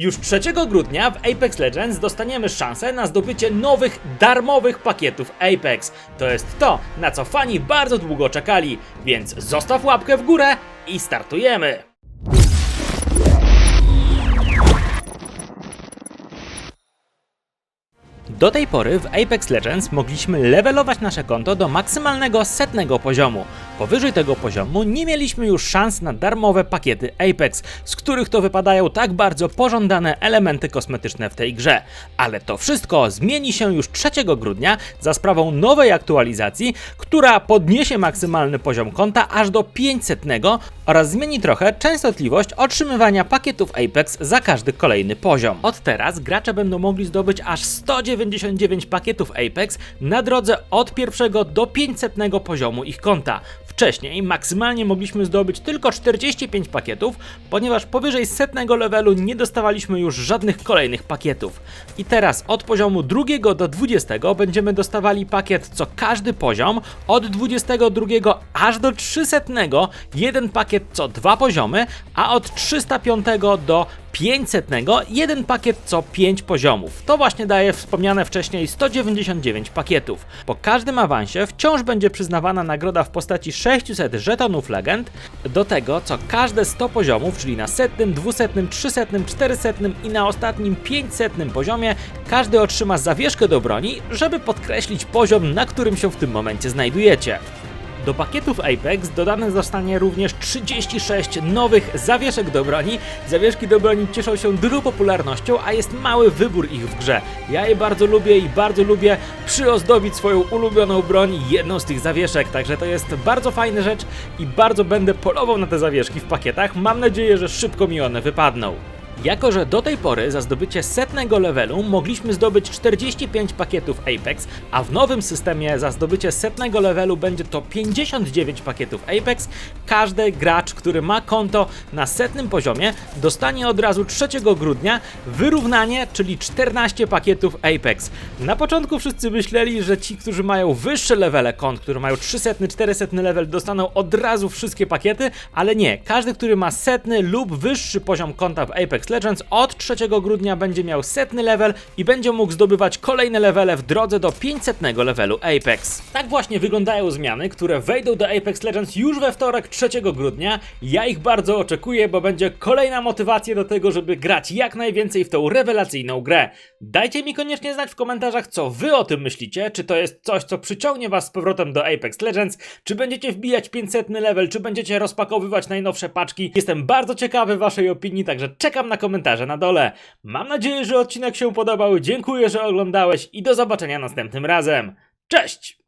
Już 3 grudnia w Apex Legends dostaniemy szansę na zdobycie nowych, darmowych pakietów Apex. To jest to, na co fani bardzo długo czekali, więc zostaw łapkę w górę i startujemy! Do tej pory w Apex Legends mogliśmy levelować nasze konto do maksymalnego setnego poziomu. Powyżej tego poziomu nie mieliśmy już szans na darmowe pakiety Apex, z których to wypadają tak bardzo pożądane elementy kosmetyczne w tej grze. Ale to wszystko zmieni się już 3 grudnia za sprawą nowej aktualizacji, która podniesie maksymalny poziom konta aż do 500 oraz zmieni trochę częstotliwość otrzymywania pakietów Apex za każdy kolejny poziom. Od teraz gracze będą mogli zdobyć aż 199 pakietów Apex na drodze od pierwszego do 500 poziomu ich konta. Wcześniej maksymalnie mogliśmy zdobyć tylko 45 pakietów, ponieważ powyżej setnego levelu nie dostawaliśmy już żadnych kolejnych pakietów. I teraz od poziomu drugiego do 20 będziemy dostawali pakiet co każdy poziom, od 22 aż do 300 jeden pakiet co dwa poziomy, a od 305 do 500 jeden pakiet co 5 poziomów. To właśnie daje wspomniane wcześniej 199 pakietów. Po każdym awansie wciąż będzie przyznawana nagroda w postaci 600 żetonów legend, do tego co każde 100 poziomów, czyli na setnym, dwusetnym, trzysetnym, czterysetnym i na ostatnim 500 poziomie, każdy otrzyma zawieszkę do broni, żeby podkreślić poziom, na którym się w tym momencie znajdujecie. Do pakietów Apex dodane zostanie również 36 nowych zawieszek do broni. Zawieszki do broni cieszą się dużą popularnością, a jest mały wybór ich w grze. Ja je bardzo lubię i bardzo lubię przyozdobić swoją ulubioną broń jedną z tych zawieszek, także to jest bardzo fajna rzecz i bardzo będę polował na te zawieszki w pakietach. Mam nadzieję, że szybko mi one wypadną. Jako, że do tej pory za zdobycie setnego levelu mogliśmy zdobyć 45 pakietów Apex, a w nowym systemie za zdobycie setnego levelu będzie to 59 pakietów Apex, każdy gracz, który ma konto na setnym poziomie, dostanie od razu 3 grudnia wyrównanie, czyli 14 pakietów Apex. Na początku wszyscy myśleli, że ci, którzy mają wyższe levele kont, którzy mają 300, 400 level, dostaną od razu wszystkie pakiety, ale nie. Każdy, który ma setny lub wyższy poziom konta w Legends od 3 grudnia będzie miał setny level i będzie mógł zdobywać kolejne levele w drodze do 500 levelu Apex. Tak właśnie wyglądają zmiany, które wejdą do Apex Legends już we wtorek 3 grudnia. Ja ich bardzo oczekuję, bo będzie kolejna motywacja do tego, żeby grać jak najwięcej w tą rewelacyjną grę. Dajcie mi koniecznie znać w komentarzach, co wy o tym myślicie. Czy to jest coś, co przyciągnie was z powrotem do Apex Legends? Czy będziecie wbijać 500 level? Czy będziecie rozpakowywać najnowsze paczki? Jestem bardzo ciekawy waszej opinii, także czekam na komentarze na dole. Mam nadzieję, że odcinek się podobał. Dziękuję, że oglądałeś i do zobaczenia następnym razem. Cześć!